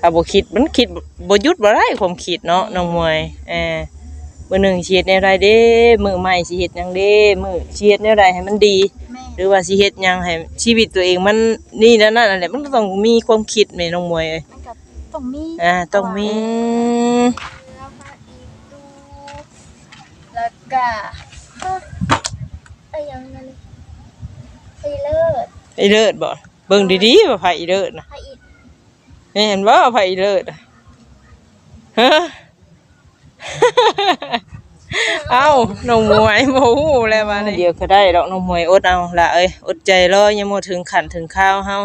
ถ้าบ่คิดมันคิดบ่หยุดบ่ได้ความคิดเนาะน้องมวยเออมื้อหนึงสิเฮ็ดแนวใดเด้มื้อใหม่สิเฮ็ดหยังเด้มื้อสิเฮ็ดแนวใดให้มันดีแม่หรือว่าสิเฮ็ดหยังให้ชีวิตตัวเองมันนี่แล้วนั่นแหละมันก็ต้องมีความคิดแม่น้องมวยเอ้ยมันก็ต้องมีอ่าต้องมีแล้วมาอีกดูแล้วก็เอ้อไอ้ยังนั่นไอ้เลิศไอ้เลิศบ่เบิ่งดีๆว่าไผอีเลิศน่ะไอ้อี กแม่นบ่ไผอีเลิศน่ะฮะเอ้าน้องมวยบ่ฮู้แล้วว่าเดี๋ยวก็ได้ดอกน้องมวยอดเอาล่ะเอ้ยอดใจรอยังบ่ถึงขั้นถึงข้าวเฮา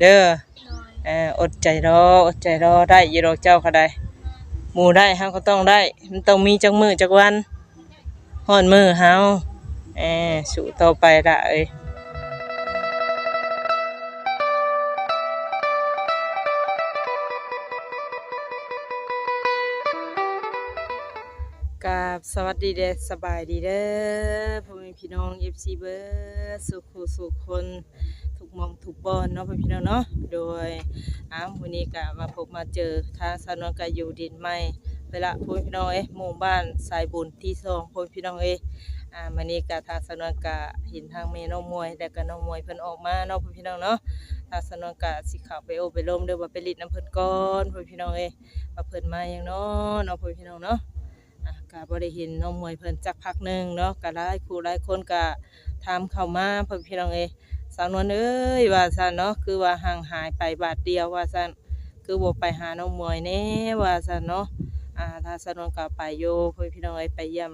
เด้อหน่อยเอออดใจรออดใจรอได้อยู่ดอกเจ้าก็ได้หมู่ได้เฮาก็ต้องได้ มันต้องมีจักมื้อจักวันฮ้อนมื้อเฮาเออสู้ต่อไปล่ะเอ้ย บสวัสดีเด้สบายดีเด้อพ่อแม่พี่น้อง FC เบิร์ดสุขสุขคนทุกมองทุกบอนเนาะพ่อพี่น้องเนาะโดยอ้าววันนี้ก็มาพบมาเจอทางสานวลก็อยู่ดินใหม่เวลาพ่อพี่น้องเอ้หมู่บ้านสายบุญที่สองพ่อพี่น้องเอ้อ่าวันนี้ก็ทางสาวนก็เห็นทางเมน้องมวยแต่ก็น้องมวยเพิ่นออกมาเนาะพ่อพี่น้องเนาะทางสาวนก็สิข้าไปโอไปลมเด้อว่าไปลิดน้ำเพิ่นก่อนพ่อพี่น้องเอ้ยว่าเพิ่นมาหยังเนาะเนาะพ่อพี่น้องเนาะ ก็บ่ได้เห็นน้องมวยเพิ่นจักพักหนึ่งเนาะก็หลายคู่หลายคนก็ถามเข้ามาพ่อพี่น้องเอ้ยสาวนวลเอ้ยว่าซั่นเนาะคือว่าห่างหายไปบาทเดียวว่าซั่นคือบ่ไปหาน้องมวยแน่ว่าซั่นเนาะอ่าถ้าสาวนวลก็ไปอยู่เพื่อนพี่น้องเอ้ยไปเยี่ยม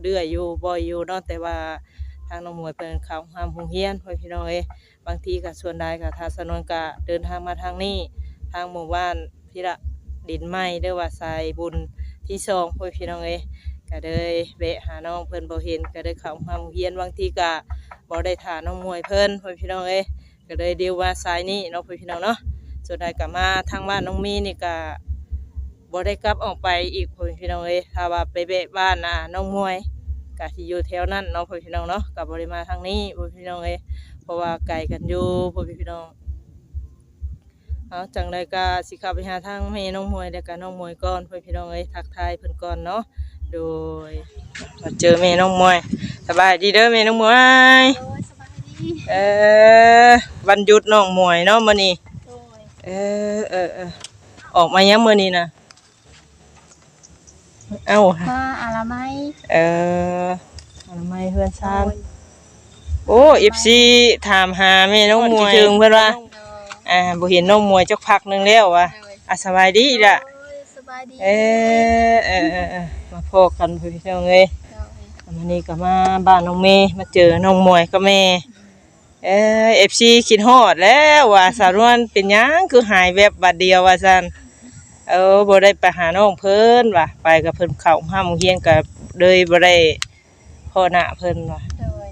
เรื่อยอยู่บ่อยอยู่เนาะแต่ว่าทางน้องมวยเพิ่นเขาห้ามโรงเรียนเพื่อพี่น้องเอ้บางทีก็ส่วนใดก็ถ้าสาวนวลก็เดินทางมาทางนี้ ทางหมู่บ้านพิระดินไม้เด้อว่าใสายบุญ ที่สองพื่อพี่น้องเอ้ยก็เลยแวะหาน้องเพิ่นบ่เห็นก็เลยเข้าห้ามโรงเรียนบางทีก็บ่ได้ถาน้องมวยเพิ่นพ่อพี่น้องเอ้ยก็เลยเดียวว่าสายนี้เนาะพ่อพี่น้องเนาะส่วนใดก็มาทางบ้านน้องมีนี่ก็บ่ได้กลับออกไปอีกพ่อพี่น้องเอ้ยถ้าว่าไปเบะบ้านน่ะน้องมวยก็สิอยู่แถวนั้นเนาะพ่อพี่น้องเนาะก็บ่ได้มาทางนี้พ่อพี่น้องเอ้ยเพราะว่าไกลกันอยู่พ่อพี่น้อง เอาจังไดก็สิเข้าไปหาทางแม่น้องมวยแล้วก็น้องมวยก่อนพ่อพี่น้องเอ้ยทักทายเพิ่นก่อนเนาะโดยมาเจอแม่น้องมวยสบายดีเด้อแม่น้องมวยโอ้ยสบายดีเออวันหยุดน้องมวยเนาะมื้อนี้โอ้ยเออเออเออออกมายังมื้อนี้นะเอ้ามาอะไรไหมเออทำไมเพื่อนซ่านโอ้ FC ถามหาแม่น้องมวยถึงเพิ่นว่าโดย อ่าบ่เห็นน้องมวยจักพักหนึงแล้วว่ะโดยอะสบายดีล่ะ โอ้ยสบายดีเออเออเออเออมาพบกันพี่น้องเอ้ยโดยวันนี้ก็มาบ้านน้องเมย์มาเจอน้องมวยกับแม่เออเอฟซีคิดฮอดแล้วว่าสาวนวลเป็นหยังคือหายแวบบัดเดียวว่าซั่นเออบ่ได้ไปหาน้องเพิ่นว่ะไปกับเพิ่นเข้าห้ามเฮียนก็เลยบ่ได้พ่อหน้าเพิ่นว่ะ โดย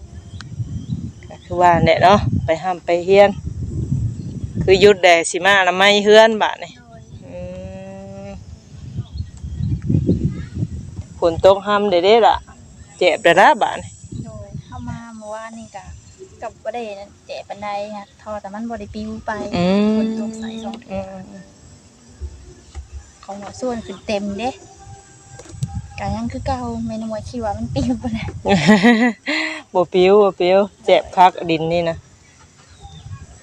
ก็คือว่าแหละเนาะไปห้ามไปเฮียน คือหยุดแดสิมาละไม่เฮือนบาดนี่โดยอืมฝนตกห้ามเด้เด้ล่ะ เจ็บเด้อละบาดนี่โดยเข้ามาเมื่อวานนี่กะกับบ่ได้เจ็บปันไดฮะทอแต่มันบ่ได้ปิวไปอืฝมนตกใส่สองอืมของหัวส่วนขึ้นเต็มเด้กายังคือเก่าเมนูมวยคิดว่ามันปิวปะนะบ่ปิวบ่ปิวเจ็บคักดินนี่นะ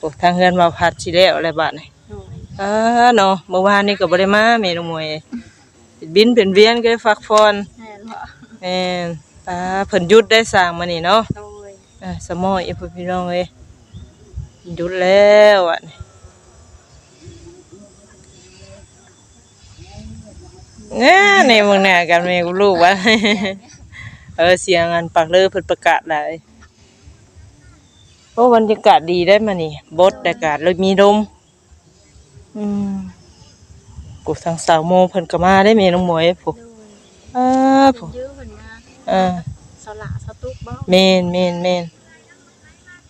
โอ้ทางเฮือนมาพัดสิแล้วอะไรบาดนี่โดยอ่าเนาะเมื่อวานนี่ก็บ่ได้มาแม่น้องมวยเป็นบินเป็นเวียนก็ได้พักผ่อนแม่นบ่แม่นอ่าเพิ่นหยุดได้สร้างมานี่เนาะโดยอ่าสมอยอีพ่อพี่น้องเอ้ยหยุดแล้วอะนี่แน่ในเมืองหน้ากันแม่กูรู้ว่าเออเสียงอันปักเลยเพิ่นประกาศหลาย โอ้บรรยากาศดีได้มานี่บดอากาศเลยมีลมอืมกูทางสาวโมเพิ่นก็มาได้แม่น้องหมวยพวกโดยอ้าเพิ่พวนกยื้อเพิ่นมาอ่าสละสตุกบ่แม่นแม่นแม่น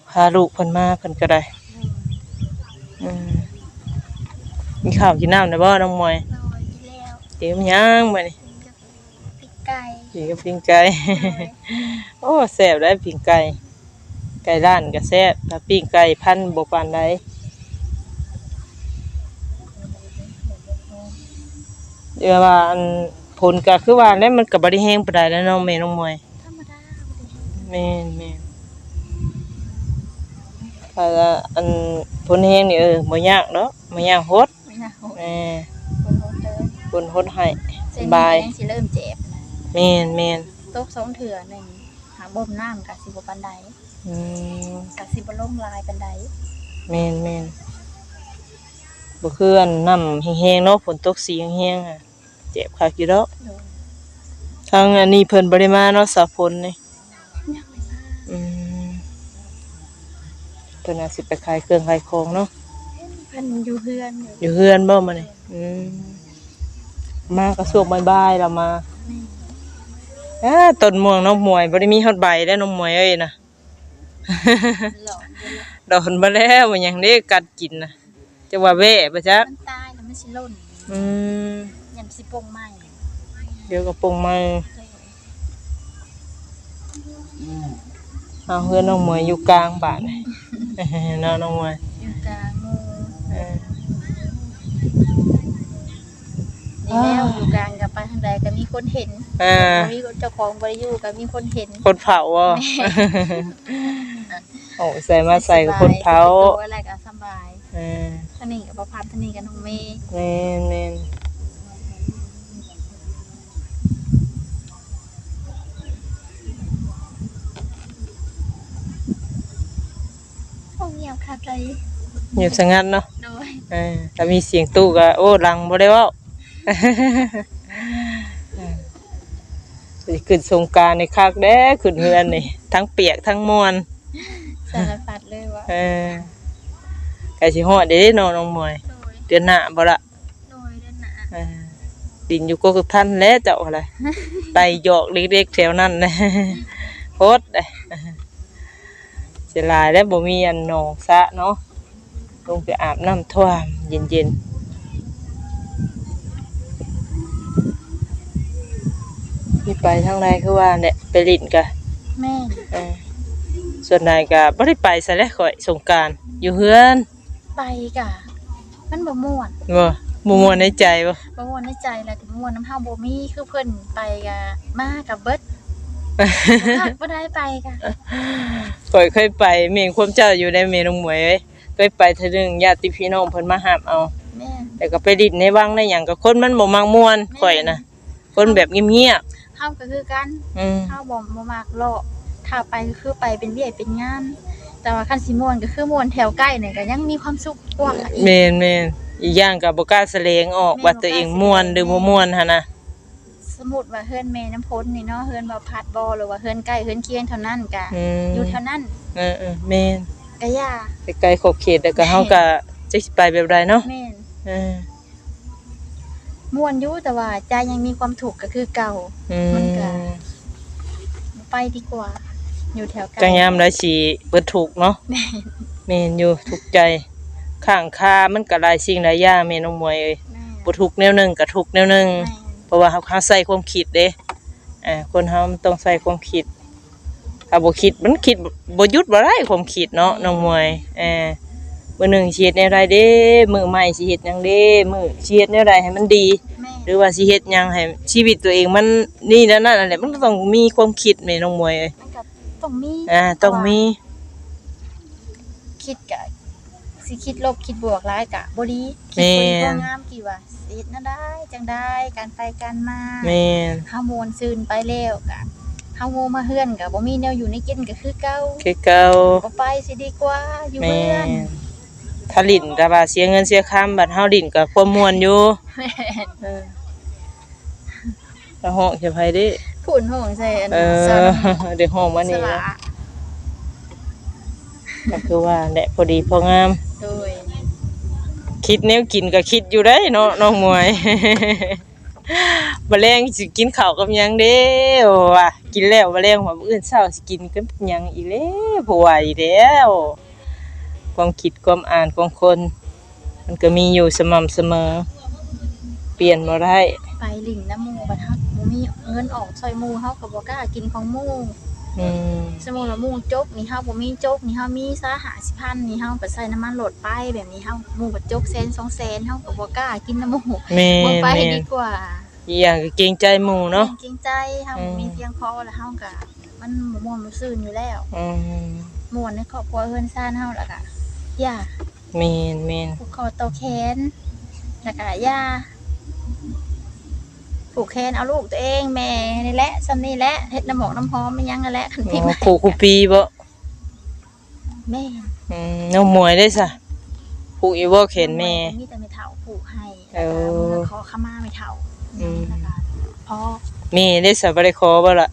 พาลูกเพิ่นมาเพิ่นก็ได้อืมมีข้าวกินน้ำนะบ่น้องมวยโดยกินแล้วเตรียมหยังมานี่กินกับพริกไก่กินกับปิ้งไก่โอ้แซ่บได้ปิ้งไก่ ไก่ร้านก็แซ่บถ้าปิ้งไก่พันธุ์บ่ปานใดเดี๋ยวว่าอันผลก็คือว่าแล้วมันก็บ่ได้แห้งปานใดแล้วเนาะแม่น้องมวยธรรมดาบ่ได้แม่นแม่นถ้าอันผลแห้งนี่เออบ่ยากเนาะบ่ยากโฮดไม่น่าโหดแม่คนโหดเลยผลโฮดให้เส้สนบายนี้ยังสิเริ่มเจ็บนะแม่นแม่น ตกสองเถื่อหนึ่งหาบ่มน้ำกะสิบ่ปานใด อืมกะสิบ่ล่มลายปานใดแม่นแม่นบ่คืออันน้ำแห้งๆเนาะฝนตกสีแห้งๆอะเจ็บคักอยู่ดอกโดนทางอันนี้เพิ่นบ่ได้มาเนาะสาวฝนนี่ยังไม่มาอืมเพิ่นอาจสิไปขายเครื่องขายของเนาะเพิ่นอยู่เฮือนอยู่อยู่เฮือนบ่มานี่อืมมาก็สวกบ่ายๆแล้วมาอ่าต้นม่วงน้องมวยบ่ได้มีฮอดใบแล้วน้องมวยเอ้ยนะ หลอกอยู่แล้วดอกบ่แล้วมันหยังได้กัดกินน่ะจะว่าแว่บ่จ๊ะมันตายแล้วมันสิล่นอืมยันสิปงไหม้เดี๋ยวก็ปรุงมาเอาเฮือนน้องมวยอยู่กลางบ้านเนาะน้องมวยอยู่กลางงูเออนี่แล้วอยู่กลางกับไปทางใดก็มีคนเห็นอ่าบ่มีคนเจ้าของบ่ได้อยู่ก็มีคนเห็น คนเผาอะ โอ้ใส่มาใส่กับคนเผาสบยตัวอะไรก็สบายเออท่านี้กับประพันธ์ท่านี้กับน้องเมย์แม่นแม่นโอ้เงียบค่ะใจเงียบสงัดเนาะโดยเออถ้ามีเสียงตู้ก็โอ้ลังบ่ได้เว้าสิขึ้นสงกรารในคักแด้ขึ้นเฮือนนี่ทั้งเปียกทั้งมวน สารพัดเลยว่าเออไก่สิฮอดเด้เนาะน้องมวย โดยเดือนหน้าบ่ละโดยเดินหนาเออดินอยู่กกท่านแล้วเจ้าอะไรไตหยอกเล็กๆแถวนั้นนะโคตรเลยเสียหลายแล้วบ่มีอันหนองสระเนาะลงไปอาบน้ำท่วมเย็นๆมีไปทางใดคือว่าเนี่ยไปลิ้นกะแม่เออ ส่วนใดก็บ่ได้ไปซะแล้วข่อยสงกรารอยู่เฮือนไปกะ มันบ่ม่วนบ่บ่ม่วนในใจบ่บ่ม่วนในใจแหละแต่บ่ม่วนน้ำเฮาบ่มีคือเพิ่นไปกะมากับเบิดคักบ่ได้ไปกะข่อยเคยไปเมียงความเจ้าอยู่ในเมนองหมวยเอ้ยเคยไปเทื่อหนึงญาติพี่น้องเพิ่นมาหาบเอา แม่แต่ก็ไปดินในวังในหยังก็คนมันบ่มักม่วนข่อยนะคนแบบเงียบเฮาก็คือกันๆอืม เฮาบ่บ่มักเลาะ ถ้าไปก็คือไปเป็นเวียกเป็นงาน แต่ว่าคันสิม่วนก็คือม่วนแถวใกล้นี่ก็ยังมีความสุขกว่าอีกแม่นแม่นอีกอย่างก็บ่กล้าแสดงออกว่าตัวเองม่วนหรือบ่ม่วนหั่นนะสมมุติว่าเฮือนแม่น้ำพ้นนี่เนาะเฮือนบ่พัดบ่หรือว่าเฮือนใกล้เฮือนเคียงเท่านั้นก็อืมอยู่เท่านั้นเออๆแม่นก็ย่าไปไกลขอบเขตแล้วก็เฮาก็จะสิไปแบบใดเนาะแม่นเออม่วนอยู่แต่ว่าใจยังมีความถูกข์ก็คือเก่า อืมันก็มไปดีกว่า อยู่แถวใกล้ก็ยามได้สิเบิดทุกข์เนาะแม่นแม่นอยู่ทุกข์ใจ ข้างคามันก็หลายสิ่งหลายอย่างแม่น้องมวยเอ้ยแม่นบ่ทุกข์แนวหนึงก็ทุกข์แนวหนึงแม่นเพราะว่าเขาเขาใส่ความคิดเด้อ่าคนเฮามันต้องใส่ความคิดถ้าบ่คิดมันคิดบ่หยุดบ่ได้ความคิดเนาะน้องมวยเออมื้อหนึงสิเฮ็ดแนวใดเด้ มื้อใหม่สิเฮ็ดหยังเด้ มื้อสิเฮ็ดแนวใดให้มันดีแม่นหรือว่าสิเฮ็ดหยังให้ชีวิตตัวเองมันนี่แล้วนั่นแหละมันก็ต้องมีความคิดแม่น้องมวยเอ้ยมันก็ ต้องมีอ่าต้องมีคิดกะสิคิดลบคิดบวกร้ายกะบ่ดีคิดคนดีบ่งามกี่ว่าสิเฮ็ดน่าได้จังได้การไปการมาแม่นเฮามวนซืนไปแล้วกะเฮาโง่มาเฮือนกะบ่มีแนวอยู่ในกินก็คือเก่าคือเก่าบ่ไปสิดีกว่าอยู่แม่เฮือนนถ้าลิ้นก็ว่าเสียเงินเสียคำบัดเฮาลิ้นก็ความม่วนอยู่แม่นเออแล้วห้องจะไผเด้ พูนโหงใส่อันเอสาอรเดี๋ยวห้องมาสนี่ละนะก็คือว่าแหละพอดีพองาม โดยคิดแนวกินก็คิดอยู่ได้เนาะน้องมวย บะแรงสิกินข้าวกับหยังเด้ว่ะกินแล้วบะแรงว่ามื้ออื่นเช้าสิกินกับหยังอีกแล้วบ่ไหวแล้วความคิดความอ่านของคน มันก็มีอยู่สม่ำเสมอ เปลี่ยนบ่ได้ไปลินน้ำหมูบัดฮัก บ่มีเงินออกซอยหมูเฮาก็บ่กล้ากินของหมูอืมสมมุติว่าหมู่จกนี่เฮาบ่มีจกนี่เฮามีซะ50,000นี่เฮาก็ใส่น้ำมันโหลดไปแบบนี้เฮาหมู่ก็จกแสน2แสนเฮาก็บ่กล้ากินน้ำหมู่แม่บ่นไปแม่นดีกว่าอีกอย่างก็เกรงใจหมู่เนาะเกรงใจเฮาอืมมีเพียงพอแล้วเฮาก็มันบ่ม่วนบ่ซื่นอยู่แล้วอืมม่วนในครอบครัวเฮือนซ่านเฮาแล้วก็ย่า แม่นแม่นผูกคอต่อแขนแล้วก็ย่า ผูกแขนเอาลูกตัวเองแม่นี่แหละซ้ำนี่แหละเฮ็ดน้ำหมอกน้ำหอมมันยังนั่นแหละคันอ๋พี่อมาครูครูปีบ่แม่อืมน้องมวยได้ซะผูกอีบ่เข็นแม่ มีแต่ไม่เฒ่าผูกให้เออแล้วก็มือขอขมาไม่เฒ่าอืมแล้วก็พ่อแม่ได้ซะบ่ได้ขอบ่ล่ะ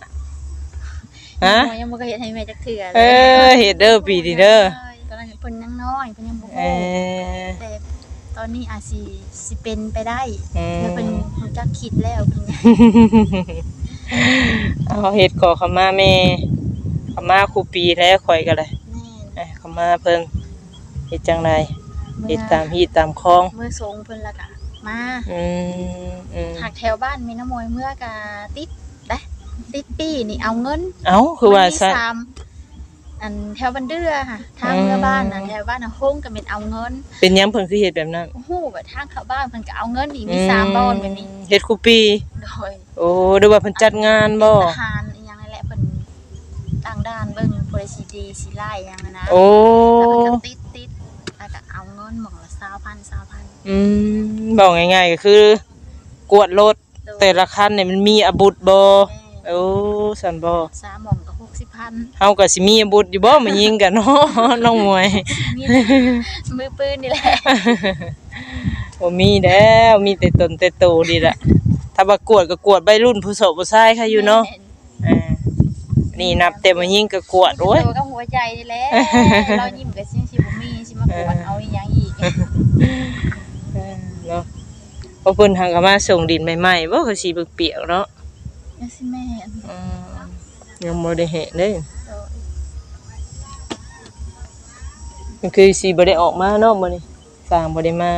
ฮะหมอยังบ่เคยเฮ็ดให้แม่จักเทื่อเออเฮ็ดเด้อปีนี้เด้อ ตอนนั้นเพิ่นยังน้อยเพิ่นยังบ่เอโตอแต่ ตอนนี้อาจสิสิเป็นไปได้อืมแล้วเพิ่นรู้จักคิดแล้วเพิ่นเอาเฮ็ดขอขมาแม่ขมาครูปีแล้วข่อยก็เลยแม่นเอ้ยขมาเพิ่นเฮ็ดจังไดเมื่เฮ็อดตามฮีตตามคลองเมื่อทรงเพิ่นและกะมาอืมอืมหักแถวบ้านมีน้ำมวยเมื่อกะติดเด้ติดปีนี่เอาเงินเอ้าคือว่ามันมีซะสาม อันแถวบันเดือค่ะ ทางเมื่อบ้านน่ะแถวบ้านน่ะโฮงก็เป็นเอาเงิน เป็นหยังเพิ่นคือเฮ็ดแบบนั้นโอ้โหแบบทางเข้าบ้านเพิ่นก็เอาเงินอีกมีสามบอนแบบนี้เฮ็ดครูปีโดยโอ้หรือว่าเพิ่นจัดงานบ่ทหารอีหยังนั่นแหละเพิ่นต่างด้านเบิ่งโพลิซีดีสิไล่อีหยังนั้นนะโอ้แล้วเพิ่นก็ติดติดแล้วก็เอาเงินหม่องละ20,000 20,000อืมบอกง่ายๆก็คือ กวดรถแต่ละคันเนี่ยมันมีอาบุธบ่โอ้ซั่นบ่สามหม่องก็ 60,000เฮาก็สิมีอาบุธอยู่บ่มายิงกันเนาะน้องมวยมีแต่มือปืนนี่แหละบ่มีแล้วมีแต่ตนแต่โตดีละถ้าว่ากวดก็กวดใบรุ่นผู้โสผู้ชายค่ะอยู่เนาะอ่านี่นับแต่มายิงก็กวดโอ้ยตัวกับหัวใจนี่แหละเรายิ้มกับซิสิบ่มีสิมากวนเอาอีหยังอีกเออเนาะเพราะเพิ่นทางก็มาส่งดินใหม่ๆบ่ก็สิเปียกๆเนาะยังสิแม่นอืม ยังบ่ได้เห็นเด้โดยมันคือสิบ่ได้ออกมาเนาะมื้อนี้สร้างบ่ได้มา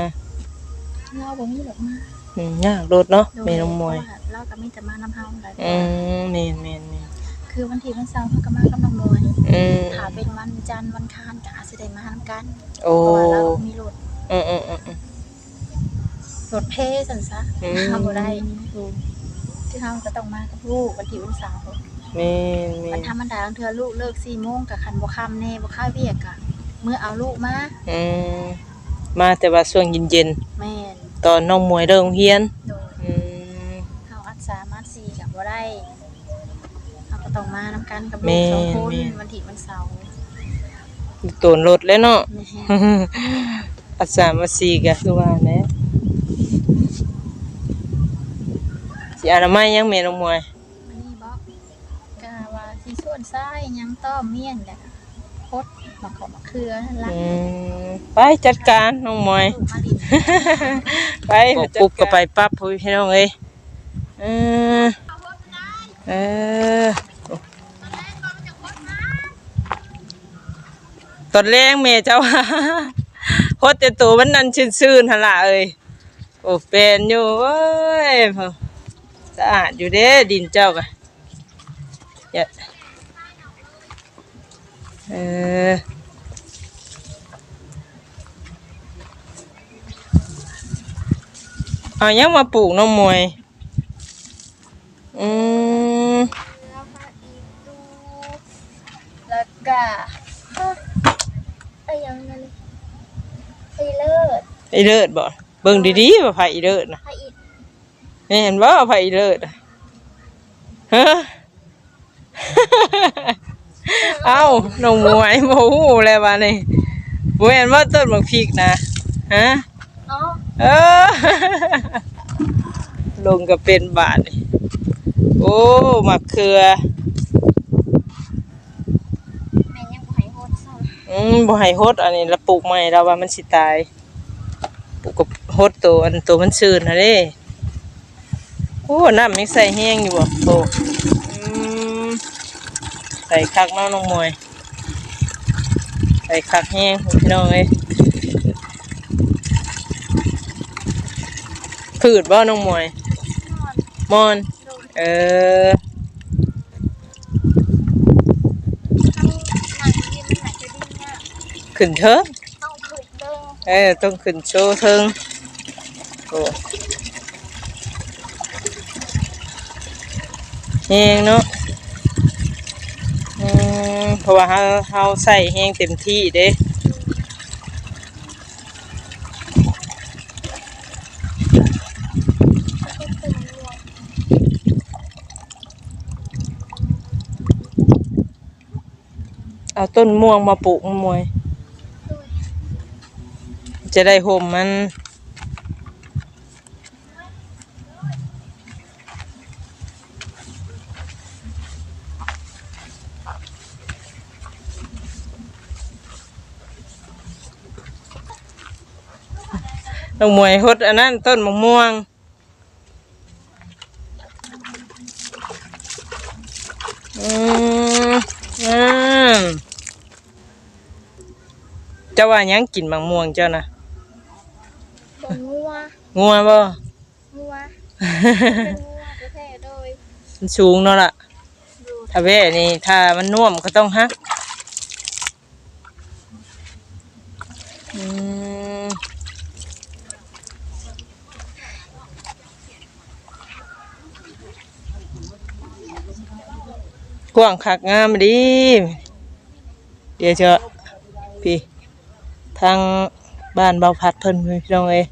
เราบ่มีดอกมาอืมยากรถเนาะโดแม่น้องมวยเพราะาเราก็มีแต่มาน้ำเฮาหลายอืมแม่นแม่นแม่นคือวันที่วันเสาร์เฮาก็มากับน้องมวยอืมถ้าเป็นวันจันทร์วันคานก็อาจสิได้มานํกันโอ้เพราะว่าเรามีรถอืมอืมอืมอืมรถเพซั่นซะอืมเฮาบ่ได้คือเฮาก็ต้องมากับลูกวันที่วันเสาร์ แม่นแม่วันนธรรมดาบางเทื่อลูกเลิก4โมงก็คันบ่ค่ำแน่บ่ค่าเวียกก็เมื่อเอาลูกมาอืมมาแต่ว่าช่วงเย็นแม่นๆตอนน้องมวยเริ่มเรียนโดยอืม เฮาอัดสามารถสี่กับบ่ได้เฮาก็ต้องมานำกันกับแม่ลูกสองคนแม่วันที่วันเสาร์โตนรถแล้วเนาะ แม่อัสสามอัสสี่ก็คือว่าแหละสิอนามัยยังแม่น้องมวย มันนี่บ่กะว่าสิส่ว นซ้ายหยังต้อมเมียนแหละพดมะขอมะเขือนั่นล่ะอืมไปจัดการน้องมวยลูกมาดินไปปุ๊บก็ไปปั๊บพี่น้องเอ้ยเออเออตอนแรกแม่เจ้าโคตรแต่ตัวมันนั่นชื่นๆหั่นล่ะเอ้ยโอ้เป็นอยู่เว้ยพอสะอาดอยู่เด้ดินเจ้าก็อย่า เออเอายังมาปลูกน้องมวย อืมแล้วก็อีกดูแล้วก็ฮะไอ้หยังนั่นไอ้เลิศไอเลิศบ่เบิ่งดีๆว่าไผอีเลิศนะไอ้อีกนี่เห็นบ่ว่าไผอีเลิศอะฮะ เอ้าน้องมวยบ่ฮู้แล้วว่านี่บ่แม่นว่าต้นบักพริกนะฮะอ๋อเออลงก็เป็นบาทนี่โอ้มะเขือแม่ยังบ่ให้โฮดซ้ำอืมบ่ให้ฮดอันนี้แล้วปลูกใหม่แล้วว่ามันสิตายปลูกกับฮดตัวอันตัวมันชื้นน่ะเด้โอ้น้ำยังใส่แห้งอยู่บ่โตอืม ใส่คักน้องน้องมวยใส่คักแห้งพี่น้องเลยผืดบ่น้องมวยมอน เออขึ้นเถอะเออต้องขึ้นโชว์เทิงโอ้เฮงเนาะ ราะว่าเฮาเฮาใส่แฮงเต็มที่เด้เอาต้นม่วงมาปลูกมวย จะได้ห่มมัน น้องมวยฮดอันนั้นต้นมะม่วงอืมอืมเจ้าว่าหยังกินมะม่วงเจ้านะบ่งัวงัวบ่ งัวเป็นงัวแท้ๆโดยมันสูงเนาะล่ะ ดูถ้าแว่นี่ถ้ามันน่วมก็ต้องฮักอืมก ว้างคักงามดี เดี๋ยวเจอะพี่ทางบ้านเบาพัดเพิ่นพี่น้องเอ้ย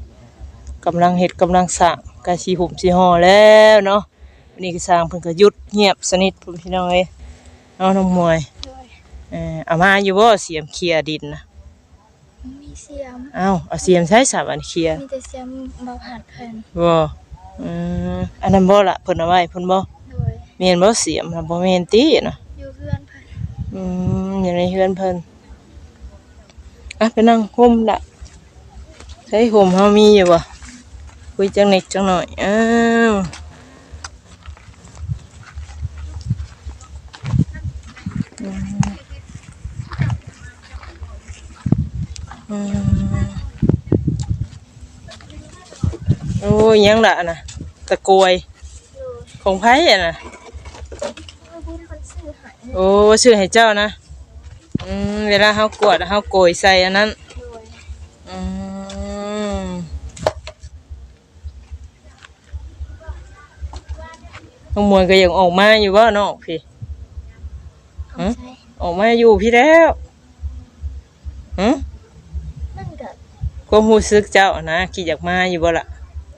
กำลังเฮ็ดกำลังสร้างกะสีหุ่มสีห่อแล้วเนาะวันนี้ก็สร้างเพิ่นก็หยุดเงียบสนิทพุ่นพี่น้องเอ้ยเอาน้องมวยด้วยเอ่อเอามาอยู่บ่เสียมเคลียร์ดินนะมีเสียมเอ้าเอาเสียมใช้สามอันเคลียร์มีแต่เสียมเบาหัดเพิ่นบ่อืมอันนั้นบ่ล่ะเพิ่นเอาไว้เพิ่นบ่ โดยแม่นบ่เสียมน่ะบ่แม่นติน่ะอยู่เพื่อนเพิ่นอืมอยู่ในเฮือนเพิ่นอะไปนั่งห่มละใช้ห่มเฮามีอยู่บ่คุยจังนิดจังหน่อยอ้าวอืมอืมโอ้ยยังละน่ะตะกรวยอยู่ของไผอะน่ะ เมื่อบุญเพิ่นซื้อให้ โอ้ชื่อให้เจ้านะอืมเวลาเฮากวดเฮาโกยใส่อันนั้นโดยอืมน้องมวยก็ยังออกมาอยู่บ่เนาะพี่เอาใช้ออกมาอยู่พี่แล้วหืมนั่นก็ความรู้สึกเจ้านะคิดอยากมาอยู่บ่ล่ะ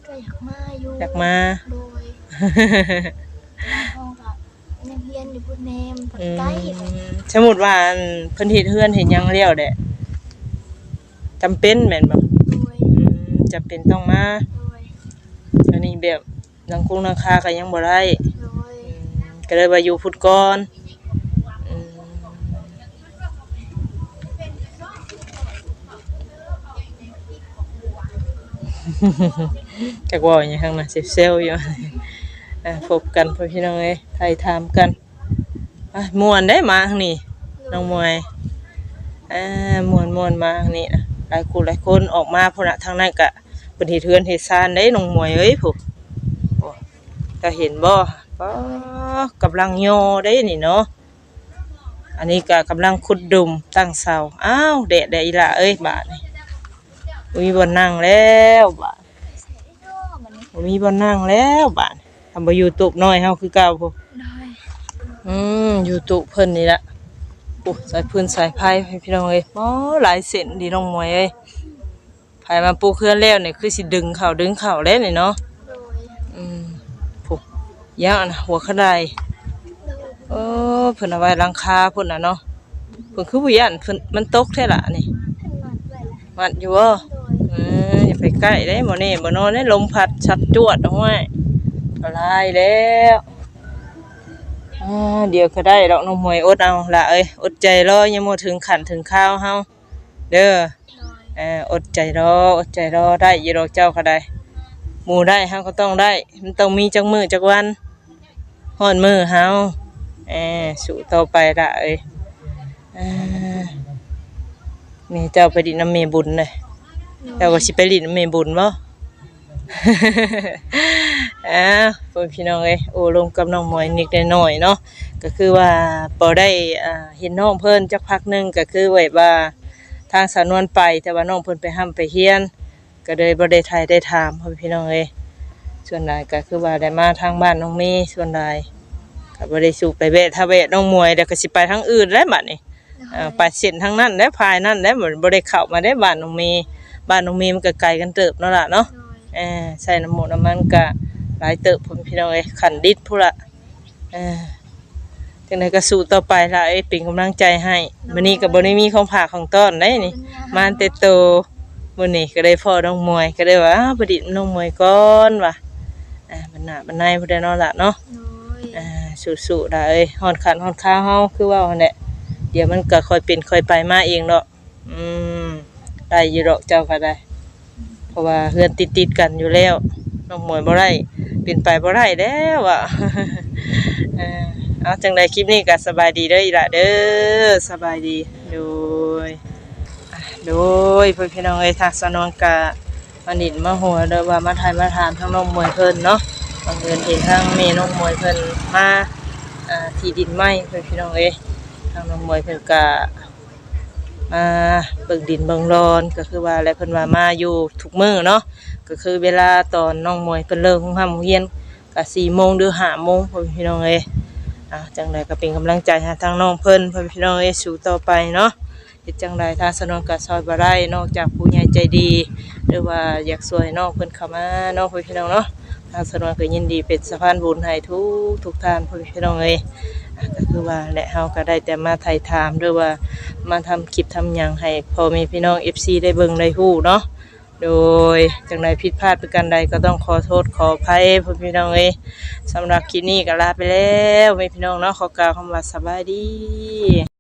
ก็อยากมาอยู่อยากมา โดยห้องกับยัง เรียนอยู่บุญเนมปัดอืใกล้มสมมุติว่าอันเพิ่นเฮ็ดเฮือนเฮ็ดหยังแล้วแหละจำเป็นแม่นบ่โดยอืมจำเป็นต้องมาโดยอันนี้แบบนังคงนังคาก็ยังบ่ได้ โดยอืมก็เลยว่าอยู่พุทธก่อนอืมจักว่าอย่างข้างหน้าเซลล์อยู่อะพบกันพ่อพี่น้องเอ้ยไทยถามกัน อะมวนได้มาทางนี้น้องมวยอ่ามวนมวนมาทางนี้นะหลายคนหลายคนออกมาพุ่นน่ะทางนั้นก็เป็นเฮ็ดเทือนเฮ็ดซานได้น้องมวยเอ้ยผู้โอ้ก็เห็นบ่ก็กำลังโยได้นี่เนาะอันนี้ก็กำลังขุดดุมตั้งเสาอ้าวแดดได้อีหละเอ้ยบาดนี่มีบ่นั่งแล้วบาดใส่ได้เนาะมันนี้บ่มีบ่นั่งแล้วบาดทำบ่อยู่ตุกน้อยเฮาคือเก่าพุโดย อืมอยู่ตุเพิ่นนี่ละโอ้สายพื้นสายไผ่ให้พี่น้องเอ้ยบ่หลายเส้นดีน้องมวยเอ้ยไผมาปูเคลื่อนแล้วเนี่ยคือสิดึงเข้าดึงเข้าแล้วนี่เนาะอืมพุยางอันหัวขดายโดโอ้เพิ่นเอาไว้ลังคาพุ่นน่ะเนาะเพิ่นคือบ่ย่านเพิ่นมันตกแท้ล่ะนี่มันอยู่บ่โดยเอย่าไปใกล้ได้หมอนี่บ่นอนได้ลมพัดชัดจวดเอาไว้ละลายแล้ว อ่าเดี๋ยวก็ได้ดอกน้องมวยอดเอาละเอ้ยอดใจรอยังบ่ถึงขันถึงข้าวเฮาเด้อเอออดใจรออดใจรอได้อยู่ดอกเจ้าก็ได้หมู่ได้เฮาก็ต้องได้ มันต้องมีจักมือจักวันฮอนมือเฮาเออสู้ต่อไปละเอ้ยอ่านี่เจ้าไปดินน้ำเมบุญเลยเจ้าก็สิไปลิ้นแม่บุญบ่ อ้าวพ่อพี่น้องเอ้ยโอ้ลงกับน้องหมวยนิดหน่อยเนาะก็คือว่าบ่ได้อ่าเห็นน้องเพิ่นจักพักหนึงก็คือไว้ว่าทางสานวลไปแต่ว่าน้องเพิ่นไปห้ํไปเฮียน ก็เลยบ่ได้ถ่ายได้ถามพ่อพี่น้องเอ้ยส่วนหลายก็คือว่าได้มาทางบ้านน้องเมย์ส่วนหลายก็บ่ได้สูไปแวะถ้าแวะน้องมวยเดี๋ยวก็สิไปทางอื่นแล้วบัดนี้เอ่อไปเส้นทางนั้นและภายนั่นและบ่บ่ได้เข้ามาได้บ้านน้องเมย์บ้านน้องเมย์มันก็ไกลกันเติบเนาะล่ะเนาะ โด เออใส่น้ำหมูน้ำมันก็หลายเติบพ่อพี่น้องเอ้ยขันดิดพุ่นละเออจังไดก็สู้ต่อไปล่ะเอ้ยเป็นกำลังใจให้มื้อนี้ก็บ่ได้มีของฝากของต้อนได้นี่มาแต่โตมื้อนี้ก็ได้พ่อน้องมวยก็ได้ว่าอ้าวประดิษฐ์น้องมวยก่อนว่ะอ่าบรรณาบรรณายพุ่นได้เนาะล่ะเนาะโดยอ่าสู้ๆได้เอ้ยฮอดขันฮอดข้าวเฮาคือว่าหั่นแหละเดี๋ยวมันก็ค่อยเป็นค่อยไปมาเองเนาะอืมได้อยู่ดอกเจ้าก็ได้ เพราะว่าเฮือนติดๆกันอยู่แล้วน้องมวยบ่ได้เป็นไปบ่ได้แล้วอะเอาจังไดคลิปนี้ก็สบายดีเด้ออีละเด้อสบายดีโดยโดยเพื่อนพี่น้องเอ้ยทักสนองกะมานิดมาหัวเด้อว่ามาถ่ายมาถามทั้งน้องมวยเพิ่นเนาะบังเดือิญเห็นทั้งเมน้องมวยเพิ่นมาที่ดินไหม้เพื่อนพี่น้องเอ้ยทางน้องมวยเพิ่นกะ มาเบิ่งดินเบิ่งรอนก็คือว่าและเพิ่นว่ามาอยู่ทุกมื้อเนาะก็คือเวลาตอนน้องมวยเพิ่นเลิกโรงห้ามเรียนก็4โมงหรือ5โมงพี่น้องเอ้อ่าจังไดก็เป็นกำลังใจให้ทางน้องเพิ่นพี่น้องเอ้สู้ต่อไปเนาะเฮ็ดจังไดถ้าสนองกับซอยบ่ได้นอกจากผู้ใหญ่ใจดี หรือว่าอยากช่วยน้องเพิ่นเข้ามาน้องพี่น้องเนาะทางสนองก็ยินดีเป็นสะพานบุญให้ทุกทุกท่านพี่น้องเอ้ ก็คือว่าและเฮาก็ได้แต่มาไถ่ถามด้วยว่ามาทำคลิปทำหยังให้พ่อแม่พี่น้อง FC ได้เบิ่งได้ฮู้เนาะโดยจังใดผิดพลาดประการใดก็ต้องขอโทษขออภัยพ่อพี่น้องเอ้ยสำหรับคลิปนี้ก็ลาไปแล้วแม่พี่น้องเนาะขอกล่าวคำว่าสบายดี